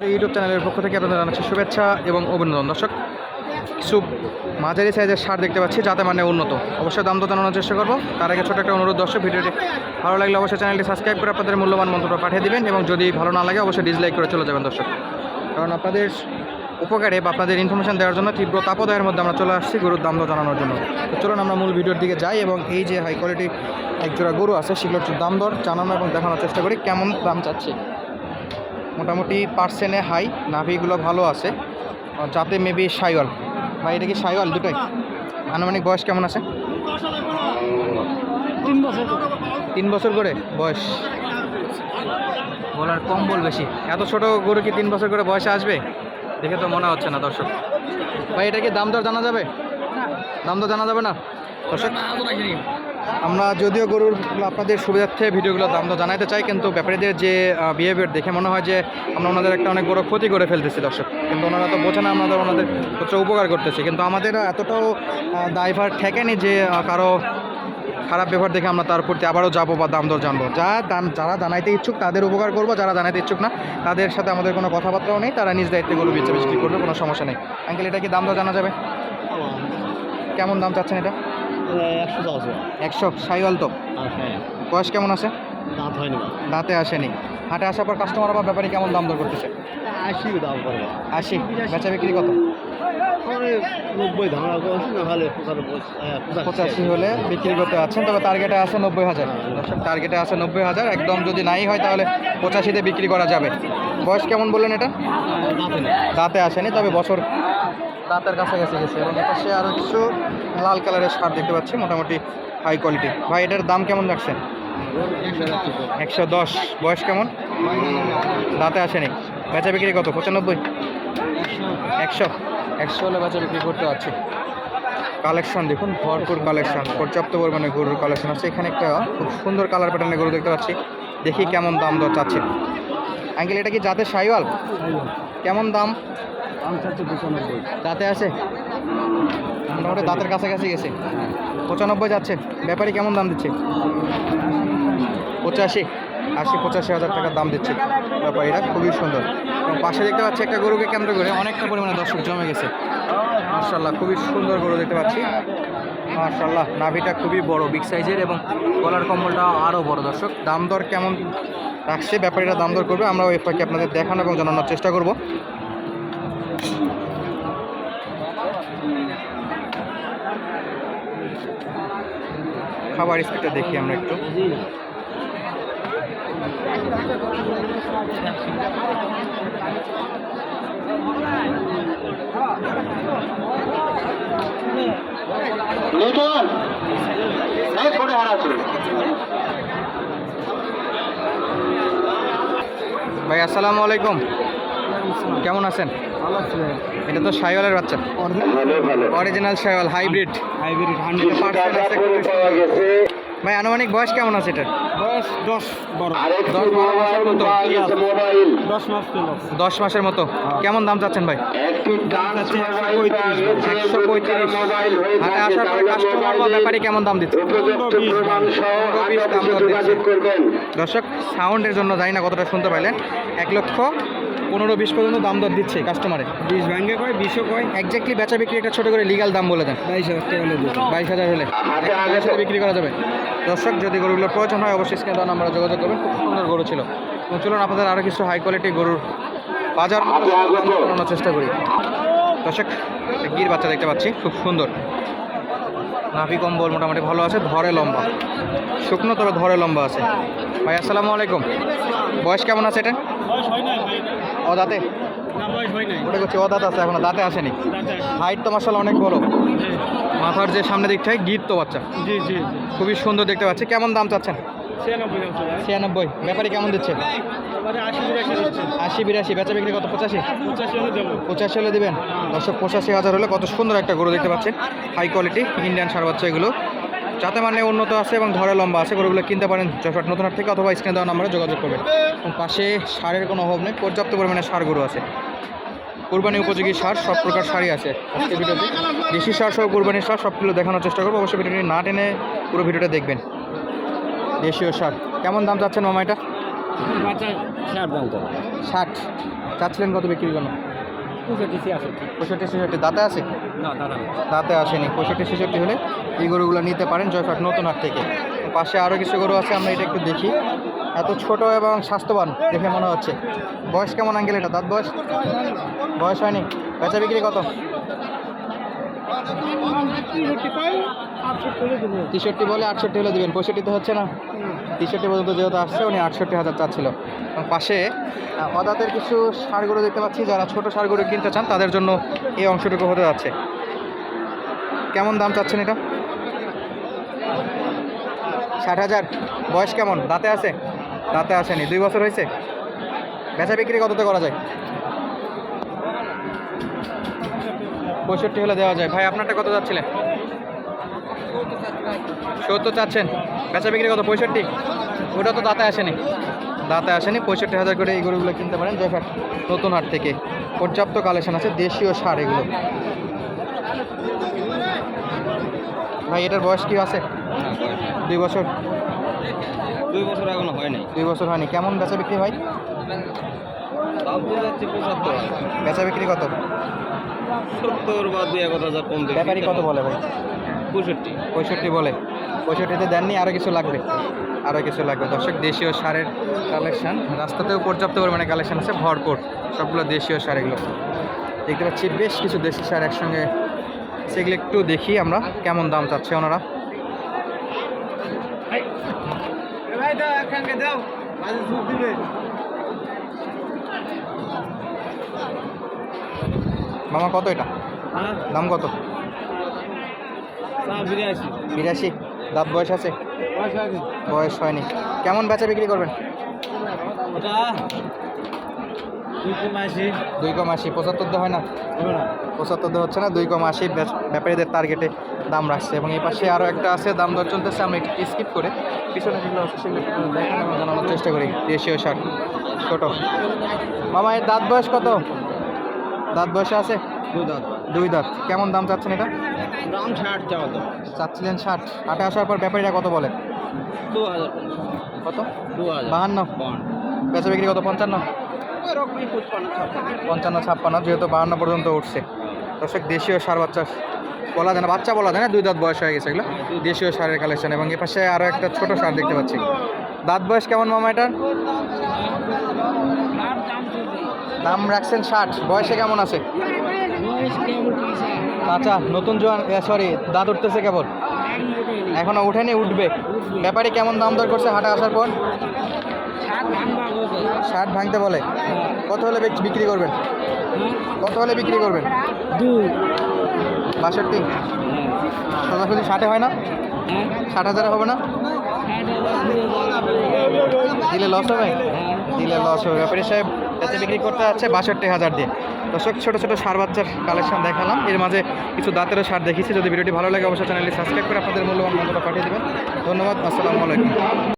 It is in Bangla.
ইউটিউব চ্যানেলের পক্ষ থেকে আপনাদের জানাচ্ছি শুভেচ্ছা এবং অভিনন্দন। দর্শক, কিছু মাঝারি সাইজের সার দেখতে পাচ্ছি, যাতে মানে উন্নত। অবশ্যই দাম তো জানানোর চেষ্টা করব। তার আগে ছোটো একটা অনুরোধ, দর্শক, ভিডিওটি ভালো লাগলে অবশ্যই চ্যানেলটি সাবস্ক্রাইব করে আপনাদের মূল্যবান মন্ত্রটা পাঠিয়ে দেবেন এবং যদি ভালো না লাগে, অবশ্যই ডিসলাইক করে চলে যাবেন, দর্শক। কারণ আপনাদের উপকারে বা আপনাদের ইনফরমেশন দেওয়ার জন্য তীব্র তাপদায়ের মধ্যে আমরা চলে আসছি গরুর দাম দর জানানোর জন্য। তো চলুন আমরা মূল ভিডিওর দিকে যাই এবং এই যে হাই কোয়ালিটি একজোড়া গরু আছে, সেগুলোর একটু দাম দর জানানো এবং দেখানোর চেষ্টা করি, কেমন দাম চাচ্ছি। মোটামুটি পার্সেন্টে হাই নাভিগুলো ভালো আছে। যাতে মেবি সাইওয়াল। বা এটা কি সাইওয়াল দুটোই? আনুমানিক বয়স কেমন আছে? তিন বছর তিন বছর করে? বয়স? বলার কম বল বেশি। এত ছোট গরু কি তিন বছর করে বয়সে আসবে? দেখে তো মনে হচ্ছে না দর্শক। ভাই এটা কি দাম দর জানা যাবে? দাম দর জানা যাবে না? দর্শক। আমরা যদিও গরুর আপনাদের সুবিধার্থে ভিডিওগুলো দাম দর জানাতে চাই কিন্তু ব্যাপারীদের যে বিহেভিয়ার দেখে মনে হয় যে আমরা ওনাদের একটা অনেক বড় ক্ষতি করে ফেলতেছি দর্শক। কিন্তু ওনারা তো বোঝে না আমাদের ওনাদের হচ্ছে উপকার করতেছি। কিন্তু আমাদের এতটাও দায়ভার ঠেকেনি যে কারও খারাপ ব্যবহার দেখে আমরা তার প্রতি আবারও যাব বা দাম দর জানব। যা দাম যারা জানাইতে ইচ্ছুক তাদের উপকার করব যারা জানাইতে ইচ্ছুক না তাদের সাথে আমাদের কোনো কথাবার্তাও নেই তারা নিজ দায়িত্বে গরু বেচে বিক্রি করবে কোনো সমস্যা নেই। আঙ্কেল এটা কি দাম দর জানা যাবে? কেমন দাম চাচ্ছেন এটা? একশো দশ একশো সাইওয়াল তো। হ্যাঁ। বয়স কেমন আছে? দাঁত হয়নি দাঁতে আসেনি। হাটে আসার পর কাস্টমার বা ব্যাপারে কেমন দাম দর করতেছে? আশি দাম করবে। আশি। বেচা বিক্রি কত? নব্বই ধারা পঁচাশি হলে বিক্রি করতে পারছেন তবে টার্গেটে আছে নব্বই হাজার। টার্গেটে আছে নব্বই হাজার। একদম যদি নাই হয় তাহলে পঁচাশিতে বিক্রি করা যাবে। বয়স কেমন বললেন এটা? দাঁতে আসেনি তবে বছর দাঁতের কাছাকাছি গেছে এবং এপাশে আরও কিছু লাল কালারের সার দেখতে পাচ্ছি মোটামুটি হাই কোয়ালিটি ভাই এটার দাম কেমন রাখছেন? একশো দশ। বয়স কেমন? দাঁতে আসেনি। বেচা বিক্রি কত? পঁচানব্বই? একশো? একশো হলে বেচা বিক্রি করতে পারছি। কালেকশন দেখুন ভরপুর কালেকশন। পর্যাপ্ত পরিমাণে গরুর কালেকশন আছে। এখানে একটা খুব সুন্দর কালার প্যাটার্নের গরু দেখতে পাচ্ছি। দেখি কেমন দাম দর চাচ্ছে আঙ্কেল এটা কি জাতের সাইওয়াল। কেমন দাম? দাঁতে আছে? মোটামুটি দাঁতের কাছাকাছি গেছে। পঁচানব্বই যাচ্ছে। ব্যাপারী কেমন দাম দিচ্ছে? পঁচাশি। আশি, পঁচাশি হাজার টাকার দাম দিচ্ছে ব্যাপারীরা। খুবই সুন্দর। এবং পাশে দেখতে পাচ্ছি একটা গরুকে কেন্দ্র করে অনেকটা পরিমাণে দর্শক জমে গেছে। মার্শাল্লাহ খুবই সুন্দর গরু দেখতে পাচ্ছি। মার্শাল্লাহ নাভিটা খুবই বড় বিগ সাইজের এবং গলার কম্বলটা আরও বড় দর্শক। দাম দর কেমন রাখছে? ব্যাপারীরা দাম দর করবে। আমরা ফাঁকে আপনাদের দেখানো এবং জানানোর চেষ্টা করব। খাবার স্পিডটা দেখি আমরা একটু। ভাই আসসালামু আলাইকুম। কেমন আছেন? এটা তো সাইওয়ালের বাচ্চা। অরিজিনাল সাইওয়াল হাইব্রিড ভাই আনুমানিক বয়স কেমন আছে এটা বয়স দশ বড়। আরেকটি দশ বারো মাসের মতো। পাওয়া গেছে মোবাইল। দশ মাস দশ মাসের মতো। কেমন দাম চাচ্ছেন ভাই? একশো পঁয়ত্রিশ। মোবাইল হয়ে হাটে আসার পর তাহলে কাস্টমার বা মোবাইলে কেমন দাম দিচ্ছে? দর্শক সাউন্ডের জন্য জানি না কতটা শুনতে পাইলেন। এক লক্ষ পনেরো বিশ পর্যন্ত দাম দর দিচ্ছে কাস্টমারে বিশ ব্যাঙ্গে কয় বিশও কয়? একজাক্টলি বেচা বিক্রি একটা ছোটো করে লিগাল দাম বলে দেন। বাইশ হাজার টাকা হলে বাইশ হাজার হলে। হাজার বিক্রি করা যাবে। দর্শক যদি গরুগুলোর প্রয়োজন হয় অবশ্যই স্ক্রিনে দেওয়া নাম্বারে যোগাযোগ করবেন। খুব সুন্দর গরু ছিল। এবং চলুন আপনাদের আরও কিছু হাই কোয়ালিটি গরুর বাজার দাম জানানোর চেষ্টা করি। দর্শক গির বাচ্চা দেখতে পাচ্ছি। খুব সুন্দর। নাভি কম্বল মোটামুটি ভালো আছে ধরে লম্বা। শুকনো তবে ধরে লম্বা আছে। ভাই আসসালামু আলাইকুম। বয়স কেমন আছে এটা? ও দাঁতে ওটা করছি ও দাঁত আছে এখনও দাঁতে আসেনি। হাইট তো মার্শাল অনেক বড়। মাথার যে সামনে দিকটায় গির তো বাচ্চা। জি জি জি। খুবই সুন্দর দেখতে পাচ্ছি। কেমন দাম চাচ্ছেন? ছিয়ানব্বই ব্যাপারী কেমন দিচ্ছে? আশি বিরাশি। বেচা বিক্রি কত? পঁচাশি? পঁচাশি হলে দিবেন? দর্শক পঁচাশি হাজার হলে কত সুন্দর একটা গরু দেখতে পাচ্ছেন। হাই কোয়ালিটি ইন্ডিয়ান সার বাচ্চা এগুলো। যাতে মানে উন্নত আছে এবং ধরে লম্বা আছে গরুগুলো কিনতে পারেন যশোর নতুন হাট থেকে অথবা স্ক্রিনে দেওয়া নাম্বারে যোগাযোগ করবেন। এবং পাশে সারের কোনো অভাব নেই পর্যাপ্ত পরিমাণে সার গরু আছে। কোরবানি উপযোগী সার সব প্রকার সারই আছে। ভিডিওতে দেশি সার সহ কোরবানির সার সবগুলো দেখানোর চেষ্টা করব। অবশ্যই ভিডিওটি না টেনে পুরো ভিডিওটা দেখবেন। দেশীয় সার। কেমন দাম চাচ্ছেন মামা এটা? ষাট দাম ষাট। চাচ্ছিলেন কত বিক্রি জন্য? পঁয়ষট্টি ছেষট্টি দাঁতে আছে? দাঁতে আসেনি। পঁয়ষট্টি ছেষট্টি হলে এই গরুগুলো নিতে পারেন জয়ফাট নতুন হাট থেকে। পাশে আরও কিছু গরু আছে আমরা এটা একটু দেখি। এত ছোট এবং স্বাস্থ্যবান দেখে মনে হচ্ছে। বয়স কেমন আঙ্কেল এটা? দাঁত বয়স? বয়স হয়নি। বেচা বিক্রি কত? তেষট্টি বলে আটষট্টি হলে দেবেন, পঁয়ষট্টি তো হচ্ছে না। তেষট্টি পর্যন্ত যেহেতু আসছে, উনি আটষট্টি হাজার চাচ্ছিল। পাশে অদাতের কিছু সারগুলো দেখতে পাচ্ছি, যারা ছোট সারগুলো কিনতে চান, তাদের জন্য এই অংশটুকু হতে যাচ্ছে। কেমন দাম চাচ্ছেন এটা? ষাট হাজার। বয়স কেমন? দাঁতে আছে? দাঁতে আসেনি। দুই বছর হয়েছে? বেচা বিক্রি কততে করা যায়? পঁয়ষট্টি হলে দেওয়া যায়। ভাই, আপনারটা কত যাচ্ছিলেন? সত্তর চাচ্ছেন। বেচা বিক্রি কত? পঁয়ষট্টি? ওটা তো দাঁতে আসেনি। দাঁতে আসেনি পঁয়ষট্টি হাজার করে এই গরুগুলো কিনতে পারেন জয়ফাট নতুন হাট থেকে। পর্যাপ্ত কালেকশন আছে দেশীয় সার এগুলো। ভাই এটার বয়স কি আছে? দুই বছর। দুই বছর এখনও হয়নি। দুই বছর হয়নি। কেমন বেচা বিক্রি ভাই? বেচা বিক্রি কত? সত্তর বা দুই এক হাজার কম। ব্যাপারী কত বলে ভাই? পঁয়ষট্টি। পঁয়ষট্টি বলে। পঁয়ষট্টিতে দেননি আরও কিছু লাগবে। আরও কিছু লাগবে। দর্শক দেশীয় সারের কালেকশান। রাস্তাতেও পর্যাপ্ত পরিমাণে কালেকশান আছে ভরপুর। সবগুলো দেশীয় সার এগুলো। দেখতে পাচ্ছি বেশ কিছু দেশি সার একসঙ্গে। সেগুলো একটু দেখি আমরা কেমন দাম চাচ্ছে ওনারা। মামা কত এটা? দাম কত? বিরাশি। দাঁত বয়স আছে? বয়স হয়নি। কেমন বেচা বিক্রি করবেন? দুই কম আশি। পঁচাত্তর হয় না? পঁচাত্তর হচ্ছে না দুই কম আশি ব্যাপারীদের টার্গেটে দাম রাখছে। এবং এই পাশে আরও একটা আছে দাম দর চলতেছে আমরা একটু স্কিপ করে পিছনে যেগুলো আছে সেগুলো দেখানো জানানোর চেষ্টা করি। দেশীয় শাক ছোটো। মামা এর দাঁত বয়স কত? দাঁত বয়সে আছে? দুই দাঁত। দুই দাঁত। কেমন দাম চাচ্ছেন এটা? দাম ষাট চাওয়া দাম। চাচ্ছিলেন ষাট। আটে আসার পর ব্যাপারীরা কত বলে? দু হাজার কত? দু হাজার। বাহান্ন? বেচা বিক্রি কত? পঞ্চান্ন? পঞ্চান্ন ছাপ্পান্ন যেহেতু বাহান্ন পর্যন্ত উঠছে। দর্শক দেশীয় সার বাচ্চা বলা যায় না বাচ্চা বলা যায় না দুই দাঁত বয়স হয়ে গেছে এগুলো। দেশীয় সারের কালেকশন এবং এ পাশে আরও একটা ছোট সার দেখতে পাচ্ছি। দাঁত বয়স কেমন মামা এটার? দাম রাখছেন ষাট। বয়সে কেমন আছে? কাঁচা নতুন জোয়ান সরি দাঁত উঠতেছে কেবল? এখনও উঠেনি উঠবে। ব্যাপারে কেমন দাম দর করছে হাটে আসার পর? ষাট ভাঙতে বলে। কত হলে বিক- বিক্রি করবেন? কত হলে বিক্রি করবেন? বাষট্টি? সোজাসুজি ষাটে হয় না? ষাট হাজারে হবে না? দিলে লস হবে? দিলে লস হবে। ব্যাপারী সাহেব যাতে বিক্রি করতে যাচ্ছে বাষট্টি হাজার দিয়ে। দর্শক, ছোটো ছোটো সার বাচ্চার কালেকশন দেখালাম। এর মাঝে কিছু দাঁতেরও সার দেখিয়েছি। যদি ভিডিওটি ভালো লাগে, অবশ্যই চ্যানেলটি সাবস্ক্রাইব করে আপনাদের মূল্যবান মন্তব্য পাঠিয়ে দেবেন। ধন্যবাদ, আসসালামু আলাইকুম।